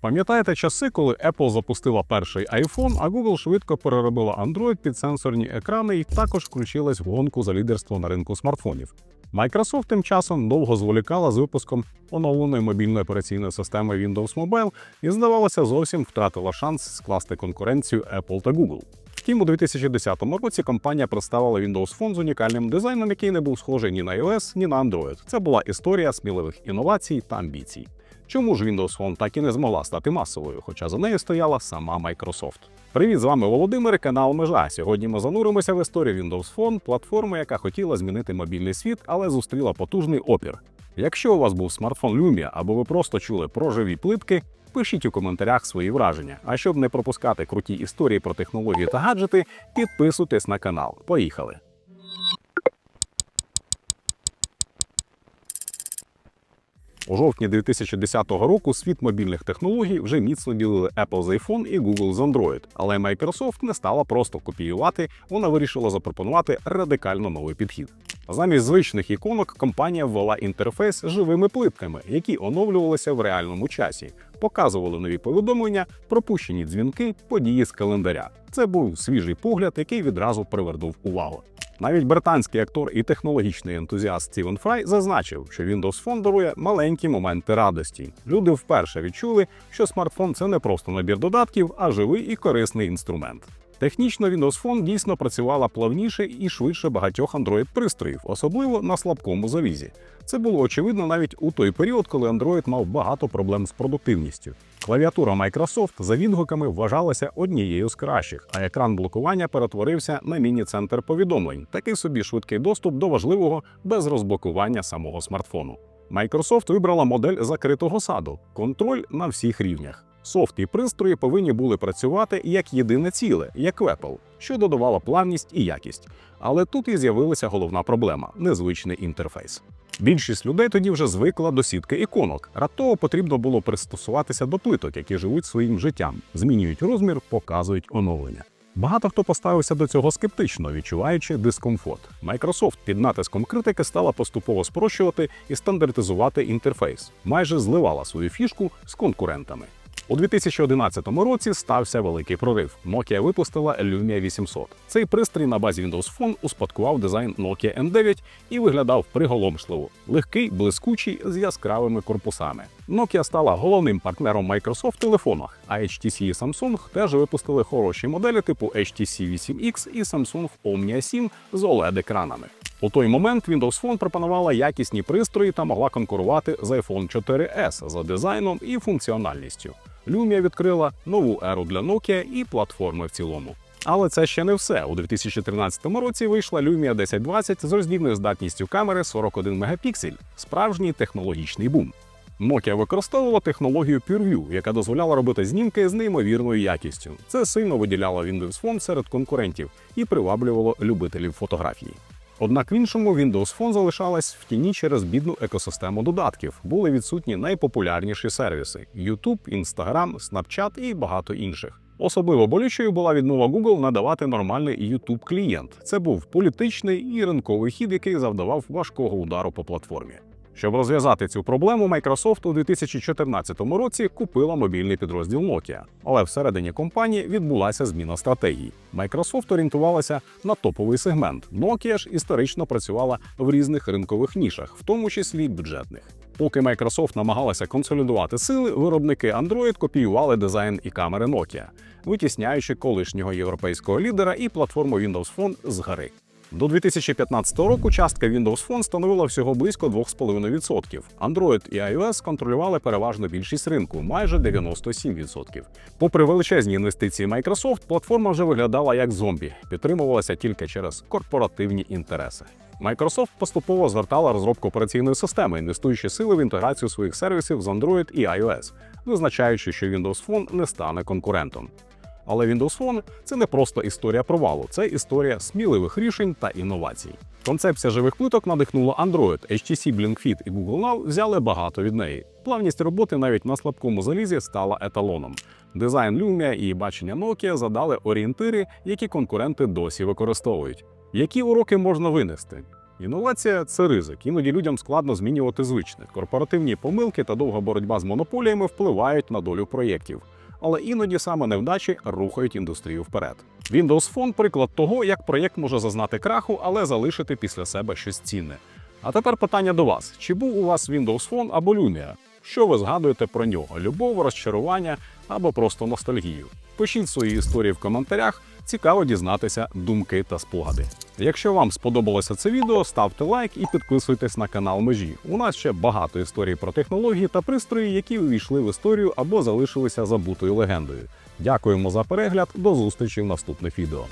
Пам'ятаєте часи, коли Apple запустила перший iPhone, а Google швидко переробила Android під сенсорні екрани і також включилась в гонку за лідерство на ринку смартфонів. Microsoft тим часом довго зволікала з випуском оновленої мобільної операційної системи Windows Mobile і, здавалося, зовсім втратила шанс скласти конкуренцію Apple та Google. Втім, у 2010 році компанія представила Windows Phone з унікальним дизайном, який не був схожий ні на iOS, ні на Android. Це була історія сміливих інновацій та амбіцій. Чому ж Windows Phone так і не змогла стати масовою, хоча за нею стояла сама Microsoft? Привіт, з вами Володимир, канал Межа. Сьогодні ми зануримося в історію Windows Phone, платформи, яка хотіла змінити мобільний світ, але зустріла потужний опір. Якщо у вас був смартфон Lumia або ви просто чули про живі плитки, пишіть у коментарях свої враження. А щоб не пропускати круті історії про технології та гаджети, підписуйтесь на канал. Поїхали! У жовтні 2010 року світ мобільних технологій вже міцно ділили Apple з iPhone і Google з Android. Але Microsoft не стала просто копіювати, вона вирішила запропонувати радикально новий підхід. Замість звичних іконок компанія ввела інтерфейс з живими плитками, які оновлювалися в реальному часі, показували нові повідомлення, пропущені дзвінки, події з календаря. Це був свіжий погляд, який відразу привернув увагу. Навіть британський актор і технологічний ентузіаст Стівен Фрай зазначив, що Windows Phone дарує маленькі моменти радості. Люди вперше відчули, що смартфон це не просто набір додатків, а живий і корисний інструмент. Технічно Windows Phone дійсно працювала плавніше і швидше багатьох Android-пристроїв, особливо на слабкому завізі. Це було очевидно навіть у той період, коли Android мав багато проблем з продуктивністю. Клавіатура Microsoft за відгуками вважалася однією з кращих, а екран блокування перетворився на міні-центр повідомлень, такий собі швидкий доступ до важливого без розблокування самого смартфону. Microsoft вибрала модель закритого саду, контроль на всіх рівнях. Софт і пристрої повинні були працювати як єдине ціле, як Apple, що додавало плавність і якість. Але тут і з'явилася головна проблема незвичний інтерфейс. Більшість людей тоді вже звикла до сітки іконок. Раптово потрібно було пристосуватися до плиток, які живуть своїм життям, змінюють розмір, показують оновлення. Багато хто поставився до цього скептично, відчуваючи дискомфорт. Microsoft під натиском критики стала поступово спрощувати і стандартизувати інтерфейс, майже зливала свою фішку з конкурентами. У 2011 році стався великий прорив. Nokia випустила Lumia 800. Цей пристрій на базі Windows Phone успадкував дизайн Nokia N9 і виглядав приголомшливо, легкий, блискучий з яскравими корпусами. Nokia стала головним партнером Microsoft в телефонах, а HTC і Samsung теж випустили хороші моделі типу HTC 8X і Samsung Omnia 7 з OLED-екранами. У той момент Windows Phone пропонувала якісні пристрої та могла конкурувати з iPhone 4S за дизайном і функціональністю. Lumia відкрила нову еру для Nokia і платформи в цілому. Але це ще не все. У 2013 році вийшла Lumia 1020 з роздільною здатністю камери 41 мегапіксель, справжній технологічний бум. Nokia використовувала технологію PureView, яка дозволяла робити знімки з неймовірною якістю. Це сильно виділяло Windows Phone серед конкурентів і приваблювало любителів фотографії. Однак в іншому Windows Phone залишалась в тіні через бідну екосистему додатків. Були відсутні найпопулярніші сервіси: YouTube, Instagram, Snapchat і багато інших. Особливо болючою була відмова Google надавати нормальний youtube клієнт. Це був політичний і ринковий хід, який завдавав важкого удару по платформі. Щоб розв'язати цю проблему, Microsoft у 2014 році купила мобільний підрозділ Nokia. Але всередині компанії відбулася зміна стратегії. Microsoft орієнтувалася на топовий сегмент. Nokia ж історично працювала в різних ринкових нішах, в тому числі бюджетних. Поки Microsoft намагалася консолідувати сили, виробники Android копіювали дизайн і камери Nokia, витісняючи колишнього європейського лідера і платформу Windows Phone з гори. До 2015 року частка Windows Phone становила всього близько 2,5%. Android і iOS контролювали переважно більшість ринку майже 97%. Попри величезні інвестиції Microsoft, платформа вже виглядала як зомбі, підтримувалася тільки через корпоративні інтереси. Microsoft поступово звертала розробку операційної системи, інвестуючи сили в інтеграцію своїх сервісів з Android і iOS, визначаючи, що Windows Phone не стане конкурентом. Але Windows Phone – це не просто історія провалу, це історія сміливих рішень та інновацій. Концепція живих плиток надихнула Android, HTC Blink Fit і Google Now взяли багато від неї. Плавність роботи навіть на слабкому залізі стала еталоном. Дизайн Lumia і бачення Nokia задали орієнтири, які конкуренти досі використовують. Які уроки можна винести? Інновація це ризик. Іноді людям складно змінювати звичне. Корпоративні помилки та довга боротьба з монополіями впливають на долю проєктів. Але іноді саме невдачі рухають індустрію вперед. Windows Phone – приклад того, як проєкт може зазнати краху, але залишити після себе щось цінне. А тепер питання до вас: чи був у вас Windows Phone або Lumia? Що ви згадуєте про нього? Любов, розчарування або просто ностальгію? Пишіть свої історії в коментарях. Цікаво дізнатися думки та спогади. Якщо вам сподобалося це відео, ставте лайк і підписуйтесь на канал Межі. У нас ще багато історій про технології та пристрої, які увійшли в історію або залишилися забутою легендою. Дякуємо за перегляд. До зустрічі в наступних відео.